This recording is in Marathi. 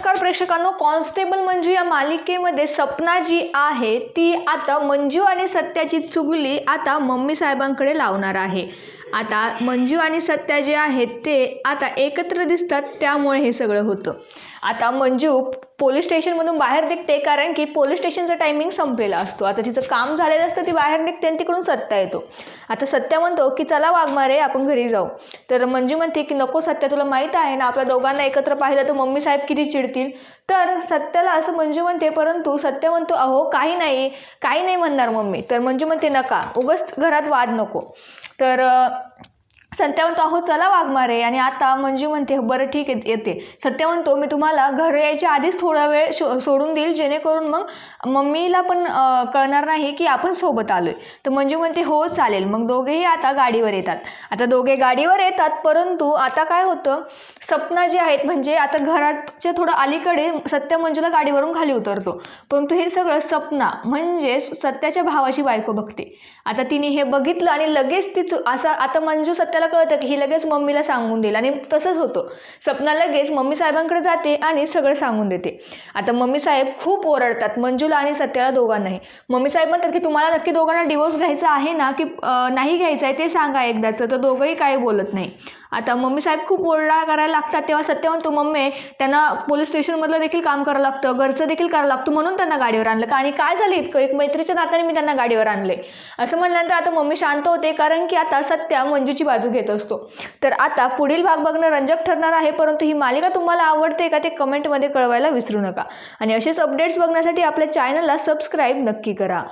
Донецька नमस्कार प्रेक्षकांनो. कॉन्स्टेबल मंजू या मालिकेमध्ये सपना जी आहे. ती आता मंजू आणि सत्याची चुगली आता मम्मी साहेबांकडे लावणार आहे. आता मंजू आणि सत्या जे आहेत ते आता एकत्र दिसतात त्यामुळे हे सगळं होतं. आता मंजू पोलीस स्टेशनमधून बाहेर निघते कारण की पोलीस स्टेशनचा टायमिंग संपलेला असतो. आता तिचं काम झालेलं असतं ती बाहेर निघते आणि तिकडून सत्ता येतो. आता सत्या म्हणतो की चला वाघमारे आपण घरी जाऊ. तर मंजू म्हणते की नको सत्या तुला माहीत आहे ना आपल्या दोघांना एकत्र पाहिलं तर मम्मी साहेब किती चिडतील. तर सत्याला असं मंजू म्हणते परंतु सत्य म्हणतो अहो काही नाही काही नाही म्हणणार मम्मी. तर मंजू म्हणते नका उगच घरात वाद नको. तर सत्या म्हणतो अहो चला वाघमारे आणि आता मंजू म्हणते बरं ठीक आहे येते. सत्य म्हणतो मी तुम्हाला घर यायच्या आधीच थोडा वेळ शो सोडून देईल जेणेकरून मग मम्मीला पण कळणार नाही की आपण सोबत आलो आहे तर मंजू म्हणते हो चालेल. मग दोघेही आता गाडीवर येतात. आता दोघे गाडीवर येतात परंतु आता काय होतं सपना जे आहेत म्हणजे आता घराच्या थोडं अलीकडे सत्य मंजूला गाडीवरून खाली उतरतो. परंतु हे सगळं सपना म्हणजे सत्याच्या भावाची बायको बघते. आता तिने हे बघितलं आणि लगेच ती असं आता मंजू सत्याला कळतं की ही लगेच मम्मीला सांगून देईल. आणि तसंच होतं. सपना लगेच मम्मी साहेबांकडे जाते आणि सगळं सांगून देते. आता मम्मी साहेब खूप ओरडतात मंजूला आणि सत्याला दोघांनाही. मम्मी साहेब म्हणतात की तुम्हाला नक्की दोघांना डिवोर्स घ्यायचा आहे ना की नाही घ्यायचं आहे ते सांगा एकदाचं तर दोघंही काही बोलत नाही. आता मम्मी साहेब खूप ओरडा करायला लागतात तेव्हा सत्य म्हणतो मम्मी त्यांना पोलीस स्टेशनमधलं देखील काम करावं लागतं घरचं देखील करावं लागतं म्हणून त्यांना गाडीवर आणलं. का आणि काय झालं इतकं? एक मैत्रीच्या नात्याने मी त्यांना गाडीवर आणले. असं म्हणल्यानंतर आता मम्मी शांत होते कारण की आता सत्या मंजूची बाजू घेत असतो. तर आता पुढील भाग बघणं रंजक ठरणार आहे परंतु ही मालिका तुम्हाला आवडते का ते कमेंटमध्ये कळवायला विसरू नका. आणि असेच अपडेट्स बघण्यासाठी आपल्या चॅनलला सबस्क्राईब नक्की करा.